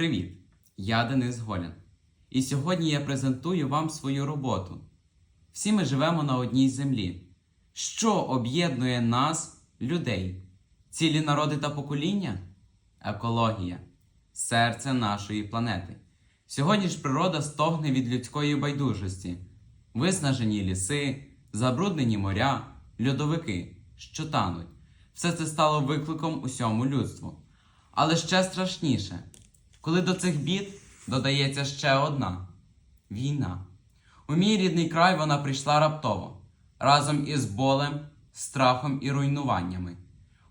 Привіт! Я Денис Голян. І сьогодні я презентую вам свою роботу. Всі ми живемо на одній землі. Що об'єднує нас, людей? Цілі народи та покоління? Екологія серце нашої планети. Сьогодні ж природа стогне від людської байдужості, виснажені ліси, забруднені моря, льодовики, що тануть. Все це стало викликом усьому людству. Але ще страшніше, коли до цих бід додається ще одна війна. У мій рідний край вона прийшла раптово, разом із болем, страхом і руйнуваннями.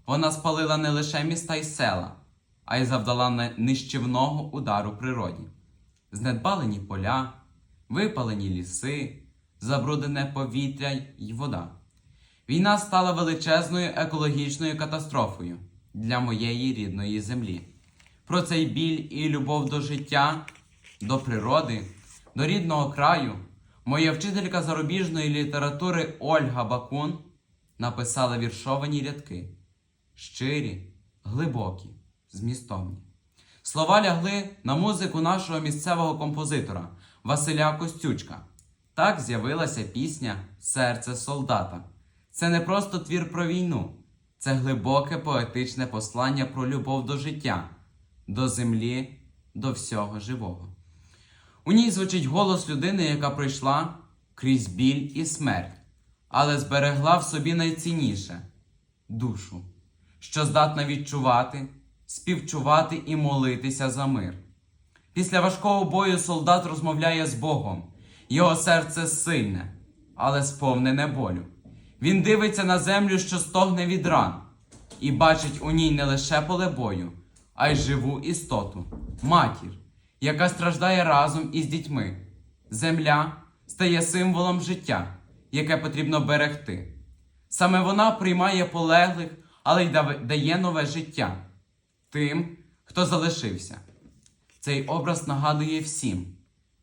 Вона спалила не лише міста й села, а й завдала нищівного удару природі. Знедбалені поля, випалені ліси, забруднене повітря й вода. Війна стала величезною екологічною катастрофою для моєї рідної землі. Про цей біль і любов до життя, до природи, до рідного краю моя вчителька зарубіжної літератури Ольга Бакун написала віршовані рядки щирі, глибокі, змістовні. Слова лягли на музику нашого місцевого композитора Василя Костючка. Так з'явилася пісня Серце солдата. Це не просто твір про війну, це глибоке поетичне послання про любов до життя, до землі, до всього живого. У ній звучить голос людини, яка пройшла крізь біль і смерть, але зберегла в собі найцінніше душу, що здатна відчувати, співчувати і молитися за мир. Після важкого бою солдат розмовляє з Богом. Його серце сильне, але сповнене болю. Він дивиться на землю, що стогне від ран, і бачить у ній не лише поле бою, а й живу істоту, матір, яка страждає разом із дітьми. Земля стає символом життя, яке потрібно берегти. Саме вона приймає полеглих, але й дає нове життя тим, хто залишився. Цей образ нагадує всім,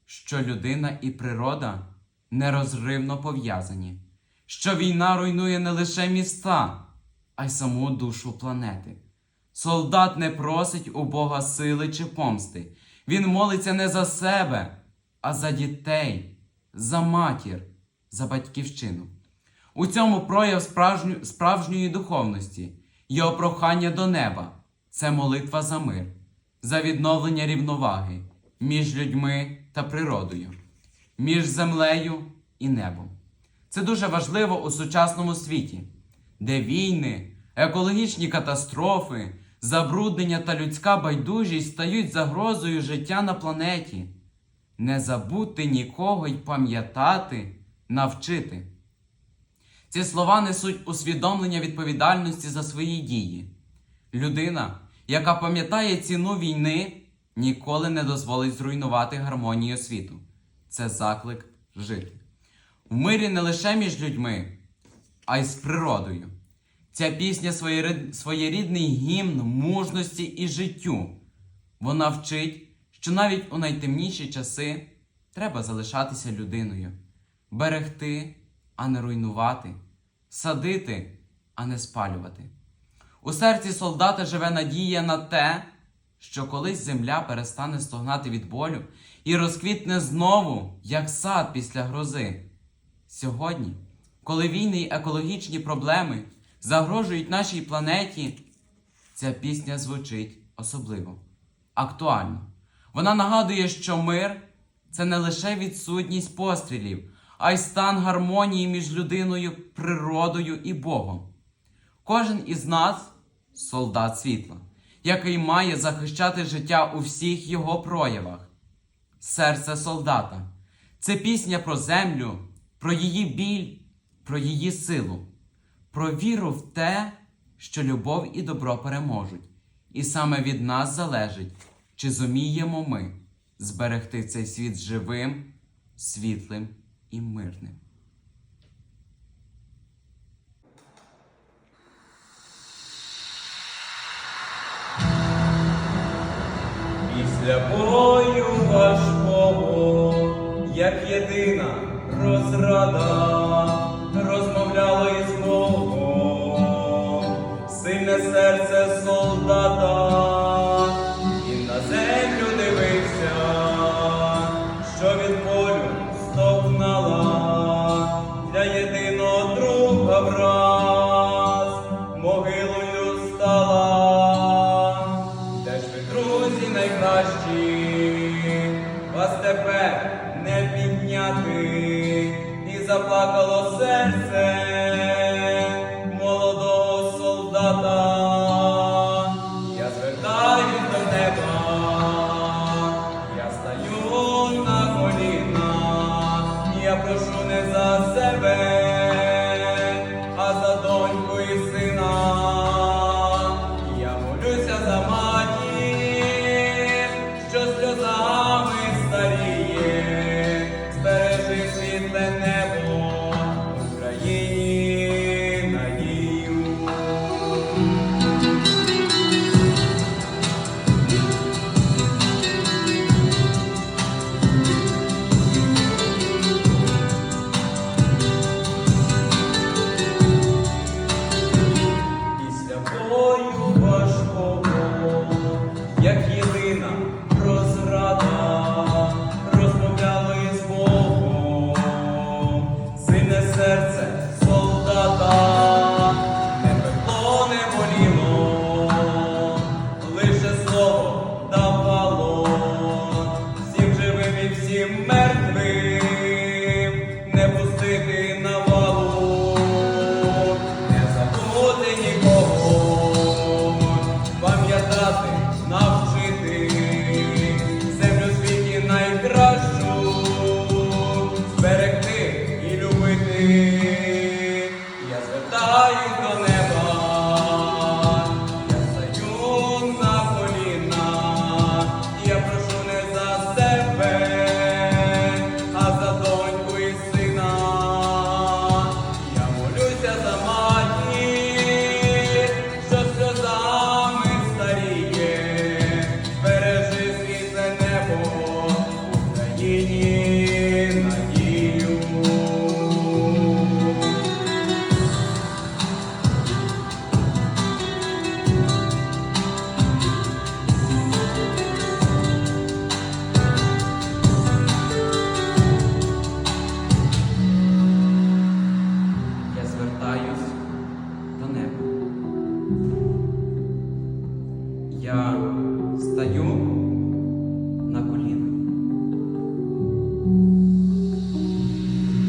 що людина і природа нерозривно пов'язані, що війна руйнує не лише міста, а й саму душу планети. Солдат не просить у Бога сили чи помсти. Він молиться не за себе, а за дітей, за матір, за батьківщину. У цьому прояв справжньої духовності, його прохання до неба це молитва за мир, за відновлення рівноваги між людьми та природою, між землею і небом. Це дуже важливо у сучасному світі, де війни, екологічні катастрофи, забруднення та людська байдужість стають загрозою життя на планеті. Не забути нікого й пам'ятати, навчити. Ці слова несуть усвідомлення відповідальності за свої дії. Людина, яка пам'ятає ціну війни, ніколи не дозволить зруйнувати гармонію світу. Це заклик жити. В мирі не лише між людьми, а й з природою. Ця пісня своєрідний гімн мужності і життю. Вона вчить, що навіть у найтемніші часи треба залишатися людиною, берегти, а не руйнувати, садити, а не спалювати. У серці солдата живе надія на те, що колись земля перестане стогнати від болю і розквітне знову, як сад після грози. Сьогодні, коли війни й екологічні проблеми загрожують нашій планеті, ця пісня звучить особливо, актуально. Вона нагадує, що мир це не лише відсутність пострілів, а й стан гармонії між людиною, природою і Богом. Кожен із нас солдат світла, який має захищати життя у всіх його проявах. Серце солдата це пісня про землю, про її біль, про її силу, про віру в те, що любов і добро переможуть. І саме від нас залежить, чи зуміємо ми зберегти цей світ живим, світлим і мирним. Після бою важкого, як єдина розрада, розмовляло із Богом, сильне серце солдата, blessed.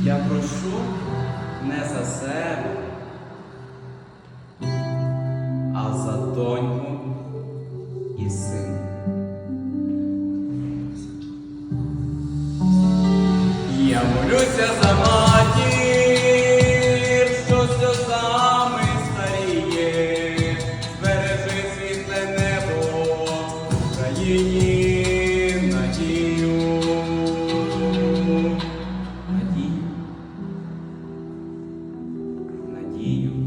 Я прошу не за себе, а caminho.